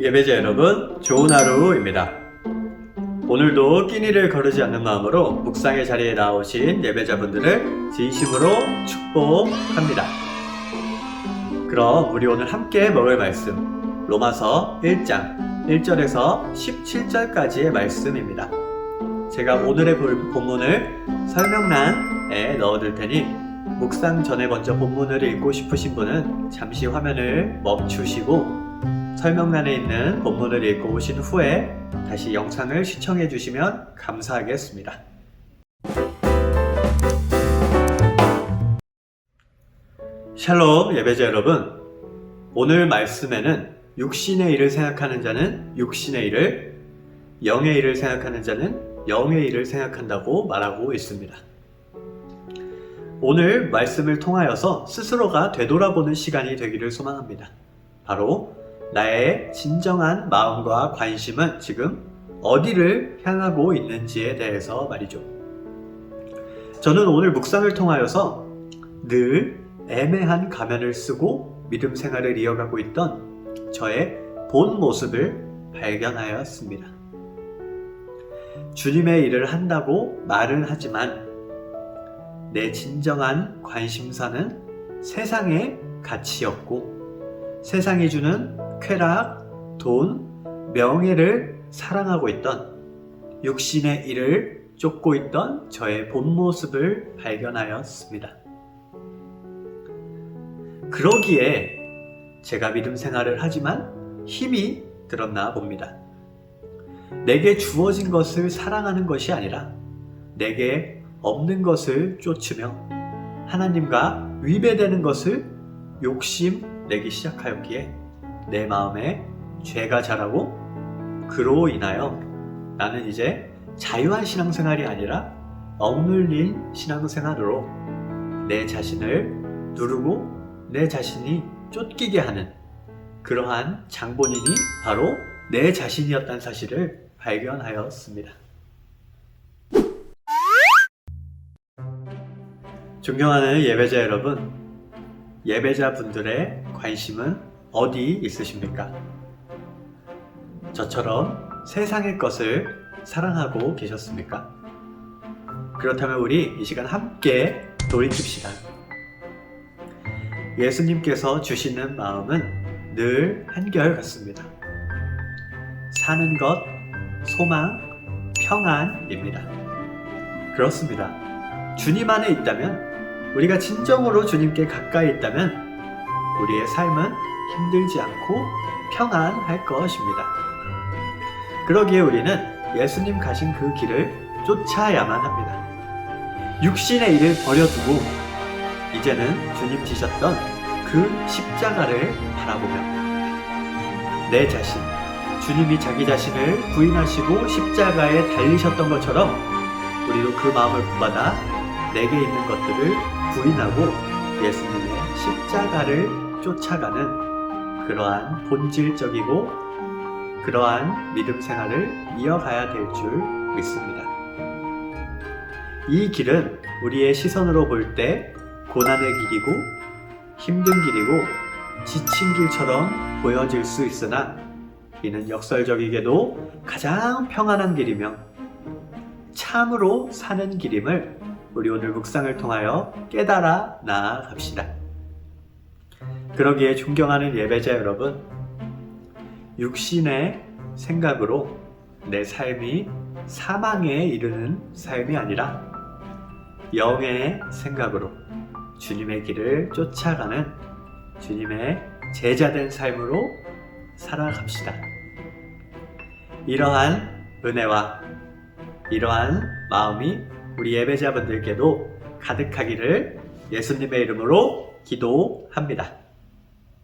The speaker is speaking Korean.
예배자 여러분, 좋은 하루입니다. 오늘도 끼니를 거르지 않는 마음으로 묵상의 자리에 나오신 예배자분들을 진심으로 축복합니다. 그럼 우리 오늘 함께 먹을 말씀, 로마서 1장 1절에서 17절까지의 말씀입니다. 제가 오늘의 볼- 본문을 설명란에 넣어둘 테니 묵상 전에 먼저 본문을 읽고 싶으신 분은 잠시 화면을 멈추시고 설명란에 있는 본문을 읽고 오신 후에 다시 영상을 시청해 주시면 감사하겠습니다. 샬롬 예배자 여러분 오늘 말씀에는 육신의 일을 생각하는 자는 육신의 일을 영의 일을 생각하는 자는 영의 일을 생각한다고 말하고 있습니다. 오늘 말씀을 통하여서 스스로가 되돌아보는 시간이 되기를 소망합니다. 바로 나의 진정한 마음과 관심은 지금 어디를 향하고 있는지에 대해서 말이죠. 저는 오늘 묵상을 통하여서 늘 애매한 가면을 쓰고 믿음 생활을 이어가고 있던 저의 본 모습을 발견하였습니다. 주님의 일을 한다고 말은 하지만 내 진정한 관심사는 세상의 가치였고 세상이 주는 쾌락, 돈, 명예를 사랑하고 있던 육신의 일을 쫓고 있던 저의 본 모습을 발견하였습니다. 그러기에 제가 믿음 생활을 하지만 힘이 들었나 봅니다. 내게 주어진 것을 사랑하는 것이 아니라 내게 없는 것을 쫓으며 하나님과 위배되는 것을 욕심 내기 시작하였기에 내 마음에 죄가 자라고 그로 인하여 나는 이제 자유한 신앙생활이 아니라 억눌린 신앙생활으로 내 자신을 누르고 내 자신이 쫓기게 하는 그러한 장본인이 바로 내 자신이었다는 사실을 발견하였습니다. 존경하는 예배자 여러분, 예배자 분들의 관심은 어디 있으십니까? 저처럼 세상의 것을 사랑하고 계셨습니까? 그렇다면 우리 이 시간 함께 돌이킵시다. 예수님께서 주시는 마음은 늘 한결 같습니다. 사는 것, 소망, 평안입니다. 그렇습니다. 주님 안에 있다면, 우리가 진정으로 주님께 가까이 있다면, 우리의 삶은 힘들지 않고 평안할 것입니다. 그러기에 우리는 예수님 가신 그 길을 쫓아야만 합니다. 육신의 일을 버려두고, 이제는 주님 지셨던 그 십자가를 바라보며, 내 자신, 주님이 자기 자신을 부인하시고 십자가에 달리셨던 것처럼 우리도 그 마음을 본받아 내게 있는 것들을 부인하고 예수님의 십자가를 쫓아가는 그러한 본질적이고 그러한 믿음 생활을 이어가야 될 줄 믿습니다. 이 길은 우리의 시선으로 볼 때 고난의 길이고 힘든 길이고 지친 길처럼 보여질 수 있으나 이는 역설적이게도 가장 평안한 길이며 참으로 사는 길임을 우리 오늘 묵상을 통하여 깨달아 나아갑시다. 그러기에 존경하는 예배자 여러분, 육신의 생각으로 내 삶이 사망에 이르는 삶이 아니라 영의 생각으로 주님의 길을 쫓아가는 주님의 제자된 삶으로 살아갑시다. 이러한 은혜와 이러한 마음이 우리 예배자분들께도 가득하기를 예수님의 이름으로 기도합니다.